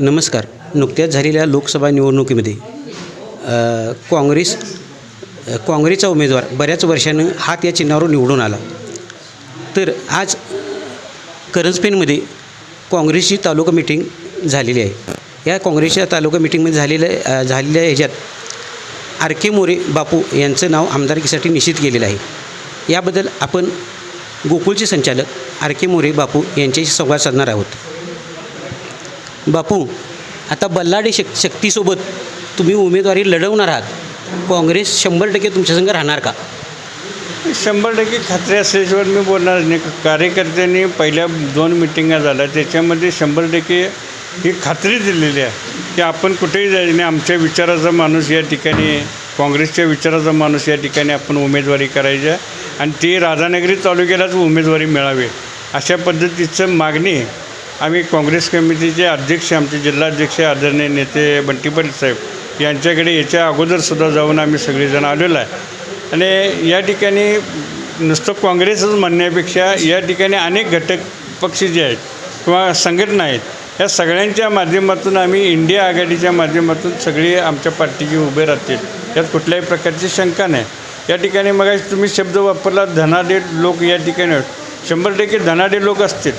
नमस्कार. नुकत्याच झालेल्या लोकसभा निवडणुकीमध्ये काँग्रेस काँग्रेसचा उमेदवार बऱ्याच वर्षानं हात या चिन्हावर निवडून आला. तर आज करंजपेनमध्ये काँग्रेसची तालुका मिटिंग झालेली आहे. या काँग्रेसच्या तालुका मिटिंगमध्ये झालेल्या झालेल्या ह्याच्यात आर के मोरे बापू यांचं नाव आमदारकीसाठी निश्चित केलेलं आहे. याबद्दल आपण गोकुळचे संचालक आर के मोरे बापू यांच्याशी संवाद साधणार आहोत. बापू आता बल्लाडी शक शक्तीसोबत तुम्ही उमेदवारी लढवणार आहात. काँग्रेस शंभर टक्के तुमच्यासंग राहणार का? शंभर टक्के खात्री असल्याशिवाय मी बोलणार नाही. कार्यकर्त्यांनी पहिल्या दोन मिटिंगा झाल्या. त्याच्यामध्ये शंभर टक्के ही खात्री दिलेली आहे की आपण कुठेही जायचं नाही आमच्या विचाराचा माणूस या ठिकाणी काँग्रेसच्या विचाराचा माणूस या ठिकाणी आपण उमेदवारी करायची आहे. आणि ती राधानगरी तालुक्यालाच उमेदवारी मिळावी अशा पद्धतीचं मागणी आम्ही काँग्रेस कमिटीचे अध्यक्ष आमचे जिल्हाध्यक्ष आदरणीय नेते बंटी पाटील साहेब यांच्याकडे याच्या अगोदरसुद्धा जाऊन आम्ही सगळेजण आलेलो आहे. आणि या ठिकाणी नुसतं काँग्रेसच म्हणण्यापेक्षा या ठिकाणी अनेक घटक पक्ष जे आहेत किंवा संघटना आहेत या सगळ्यांच्या माध्यमातून आम्ही इंडिया आघाडीच्या माध्यमातून सगळी आमच्या पार्टीची उभे राहतील यात कुठल्याही प्रकारची शंका नाही. या ठिकाणी मग तुम्ही शब्द वापरला धनाढे लोक या ठिकाणी शंभर टक्के धनाढे लोक असतील.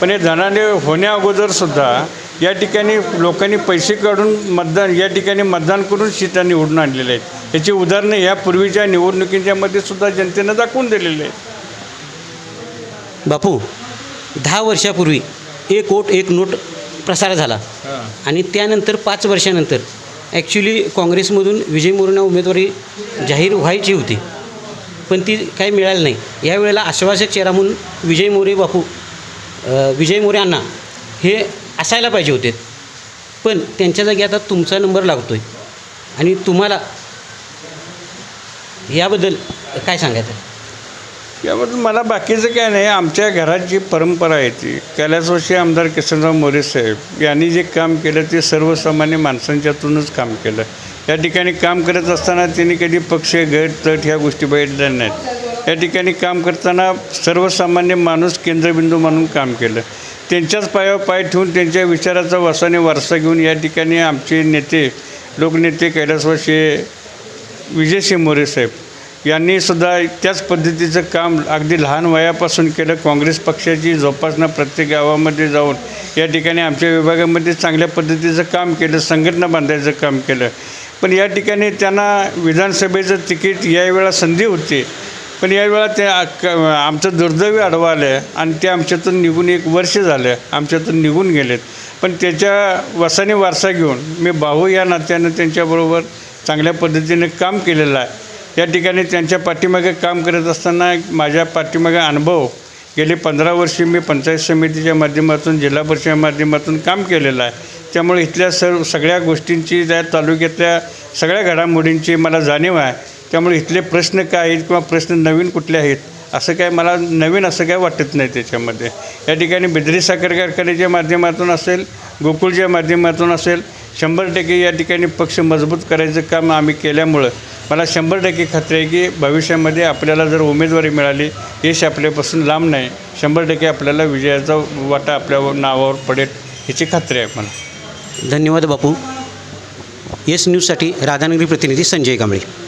पण हे धनाढ्य होण्या अगोदरसुद्धा या ठिकाणी लोकांनी पैसे काढून मतदान या ठिकाणी मतदान करून सीटा निवडून आणलेल्या आहेत. याची उदाहरणं या पूर्वीच्या निवडणुकींच्यामध्ये सुद्धा जनतेनं दाखवून दिलेले आहेत. बापू दहा वर्षापूर्वी एक वोट एक नोट प्रसार झाला. आणि त्यानंतर पाच वर्षानंतर ॲक्च्युली काँग्रेसमधून विजय मोरेंना उमेदवारी जाहीर व्हायची होती. पण ती काही मिळाली नाही. यावेळेला आश्वासक चेहरा म्हणून विजय मोरे बापू विजय मोरे अण्णा हे असायला पाहिजे होते. पण त्यांच्या जागी आता तुमचा नंबर लागतो आहे आणि तुम्हाला याबद्दल काय सांगायचं? याबद्दल मला बाकीचं काय नाही. आमच्या घराची परंपरा आहे ती कैलासवासी आमदार किशनराव मोरे साहेब यांनी जे काम केलं ते सर्वसामान्य माणसांच्यातूनच काम केलं. या ठिकाणी काम करत असताना त्यांनी कधी पक्ष गट तट ह्या गोष्टी बघितल्या नाहीत. या ठिकाणी काम करताना सर्वसामान्य माणूस केंद्रबिंदू म्हणून काम केलं. त्यांच्याच पायावर पाय ठेवून त्यांच्या विचाराचा वासाने वारसा घेऊन या ठिकाणी आमचे नेते लोकनेते कैलासवासी विजय मोरे साहेब यांनी सुद्धा त्याच पद्धतीचं काम अगदी लहान वयापासून केलं. काँग्रेस पक्षाची जोपासना प्रत्येक गावामध्ये जाऊन या ठिकाणी आमच्या विभागामध्ये चांगल्या पद्धतीचं काम केलं. संघटना बांधायचं काम केलं. पण या ठिकाणी त्यांना विधानसभेचं तिकीट यावेळा संधी होती. पण यावेळेला ते क- आमचं दुर्दैवी आडवं आलं आणि ते आमच्यातून निघून एक वर्ष झालं आमच्यातून निघून गेलेत. पण त्याच्या वसाने वारसा घेऊन मी भाऊ या नात्यानं त्यांच्याबरोबर चांगल्या पद्धतीने काम केलेलं आहे. या ठिकाणी त्यांच्या पाठीमागे काम करत असताना माझ्या पाठीमागे अनुभव गेली पंधरा वर्षे मी पंचायत समितीच्या माध्यमातून जिल्हा परिषदेच्या माध्यमातून काम केलेलं आहे. त्यामुळे इथल्या सर्व सगळ्या गोष्टींची त्या तालुक्यातल्या सगळ्या घडामोडींची मला जाणीव आहे. त्यामुळे इथले प्रश्न काय आहेत किंवा प्रश्न नवीन कुठले आहेत असं काय मला नवीन असं काय वाटत नाही त्याच्यामध्ये. या ठिकाणी बिद्री साखर कारखान्याच्या माध्यमातून असेल गोकुळच्या माध्यमातून असेल शंभर टक्के या ठिकाणी पक्ष मजबूत करायचं काम आम्ही केल्यामुळं मला शंभर टक्के खात्री आहे की भविष्यामध्ये आपल्याला जर उमेदवारी मिळाली यश आपल्यापासून लांब नाही शंभर टक्के आपल्याला विजयाचा वाटा आपल्या नावावर पडेल ह्याची खात्री आहे मला. धन्यवाद बापू. येस न्यूजसाठी राधानगरी प्रतिनिधी संजय कांबळे.